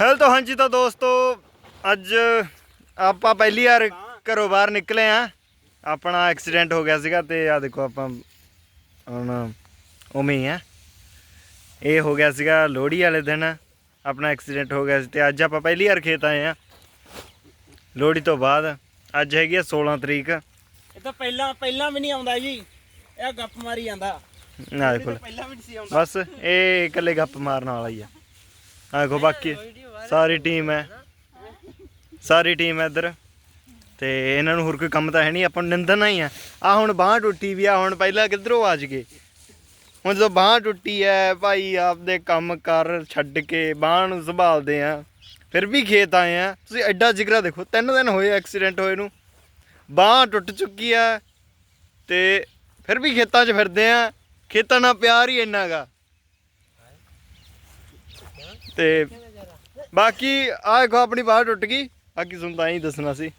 ਹੈਲ ਤਾਂ ਹਾਂਜੀ ਤਾਂ ਦੋਸਤੋ ਅੱਜ ਆਪਾਂ ਪਹਿਲੀ ਵਾਰ ਘਰੋਂ ਬਾਹਰ ਨਿਕਲੇ ਆ। ਆਪਣਾ ਐਕਸੀਡੈਂਟ ਹੋ ਗਿਆ ਸੀਗਾ ਤੇ ਆ ਦੇਖੋ ਆਪਾਂ ਹੁਣ ਉਵੇਂ ਆ। ਇਹ ਹੋ ਗਿਆ ਸੀਗਾ ਲੋਹੜੀ ਵਾਲੇ ਦਿਨ ਆਪਣਾ ਐਕਸੀਡੈਂਟ ਹੋ ਗਿਆ ਸੀ ਤੇ ਅੱਜ ਆਪਾਂ ਪਹਿਲੀ ਵਾਰ ਖੇਤ ਆਏ ਆ। ਲੋਹੜੀ ਤੋਂ ਬਾਅਦ ਅੱਜ ਹੈਗੀ ਆ 16 ਤਰੀਕ। ਇਹ ਤਾਂ ਪਹਿਲਾਂ ਪਹਿਲਾਂ ਵੀ ਨਹੀਂ ਆਉਂਦਾ ਜੀ। ਇਹ ਗੱਪ ਮਾਰੀ ਜਾਂਦਾ। ਨਾ ਦੇਖੋ। ਪਹਿਲਾਂ ਵੀ ਨਹੀਂ ਸੀ ਆਉਂਦਾ। ਬਸ ਇਹ ਇਕੱਲੇ ਗੱਪ ਮਾਰਨ ਵਾਲਾ ਹੀ ਆ। ਆਖੋ ਬਾਕੀ ਸਾਰੀ ਟੀਮ ਹੈ। ਸਾਰੀ ਟੀਮ ਹੈ ਇੱਧਰ। ਤੇ ਇਹਨਾਂ ਨੂੰ ਹੋਰ ਕੋਈ ਕੰਮ ਤਾਂ ਹੈ ਨਹੀਂ, ਆਪਾਂ ਨੂੰ ਨਿੰਦਣਾ ਹੀ। ਆ ਆ ਹੁਣ ਬਾਹ ਟੁੱਟੀ ਵੀ ਆ, ਹੁਣ ਪਹਿਲਾਂ ਕਿੱਧਰੋਂ ਆਜ ਗਏ ਹੁਣ ਜਦੋਂ ਬਾਹ ਟੁੱਟੀ ਐ ਭਾਈ ਆਪਦੇ ਕੰਮ ਕਰ ਛੱਡ ਕੇ ਬਾਹ ਨੂੰ ਸੰਭਾਲਦੇ ਆ ਫਿਰ ਵੀ ਖੇਤ ਆਏ ਆ ਤੁਸੀਂ ਐਡਾ ਜਿਗਰਾ ਦੇਖੋ, ਤਿੰਨ ਦਿਨ ਹੋਏ ਐਕਸੀਡੈਂਟ ਹੋਏ ਨੂੰ। ਬਾਹ ਟੁੱਟ ਚੁੱਕੀ ਆ ਤੇ ਫਿਰ ਵੀ ਖੇਤਾਂ 'ਚ ਫਿਰਦੇ ਆ ਖੇਤਾਂ ਨਾਲ ਪਿਆਰ ਹੀ ਇੰਨਾ ਗਾ। ਤੇ ਬਾਕੀ ਆਹ ਦੇਖੋ ਆਪਣੀ ਬਾਹ ਟੁੱਟ ਗਈ। ਬਾਕੀ ਤੁਹਾਨੂੰ ਤਾਂ ਹੀ ਦੱਸਣਾ ਸੀ।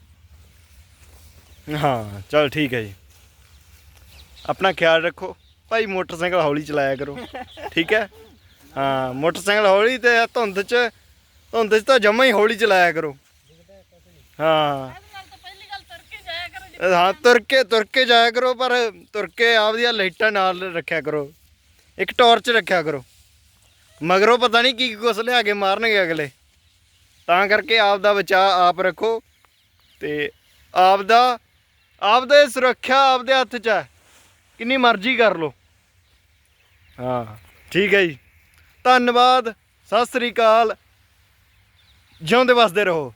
ਹਾਂ, ਚਲ ਠੀਕ ਹੈ ਜੀ। ਆਪਣਾ ਖਿਆਲ ਰੱਖੋ। ਭਾਈ ਮੋਟਰਸਾਈਕਲ ਹੌਲੀ ਚਲਾਇਆ ਕਰੋ। ਠੀਕ ਹੈ? ਹਾਂ, ਮੋਟਰਸਾਈਕਲ ਹੌਲੀ ਤੇ ਧੁੰਦ 'ਚ ਧੁੰਦ 'ਚ ਤਾਂ ਜਮਾ ਹੀ ਹੌਲੀ ਚਲਾਇਆ ਕਰੋ। ਹਾਂ। ਹਾਂ ਤੁਰ ਕੇ ਤੁਰ ਕੇ ਜਾਇਆ ਕਰੋ, ਪਰ ਤੁਰ ਕੇ ਆਪਦੀਆਂ ਲਾਈਟਾਂ ਨਾਲ ਰੱਖਿਆ ਕਰੋ। ਇੱਕ ਟਾਰਚ ਰੱਖਿਆ ਕਰੋ। ਮਗਰੋਂ ਪਤਾ ਨਹੀਂ ਕੀ ਕੁਛ ਲਿਆ ਕੇ ਮਾਰਨਗੇ ਅਗਲੇ। ਤਾਂ ਕਰਕੇ ਆਪ ਦਾ ਬਚਾਅ ਆਪ ਰੱਖੋ ਤੇ ਆਪ ਦਾ ਆਪ ਦੇ ਸੁਰੱਖਿਆ ਆਪ ਦੇ ਹੱਥ 'ਚ ਹੈ। ਕਿੰਨੀ ਮਰਜ਼ੀ ਕਰ ਲੋ ਹਾਂ, ਠੀਕ ਹੈ ਜੀ। ਧੰਨਵਾਦ, ਸਤਿ ਸ੍ਰੀ ਅਕਾਲ। ਜਿਉਂਦੇ ਵਸਦੇ ਰਹੋ।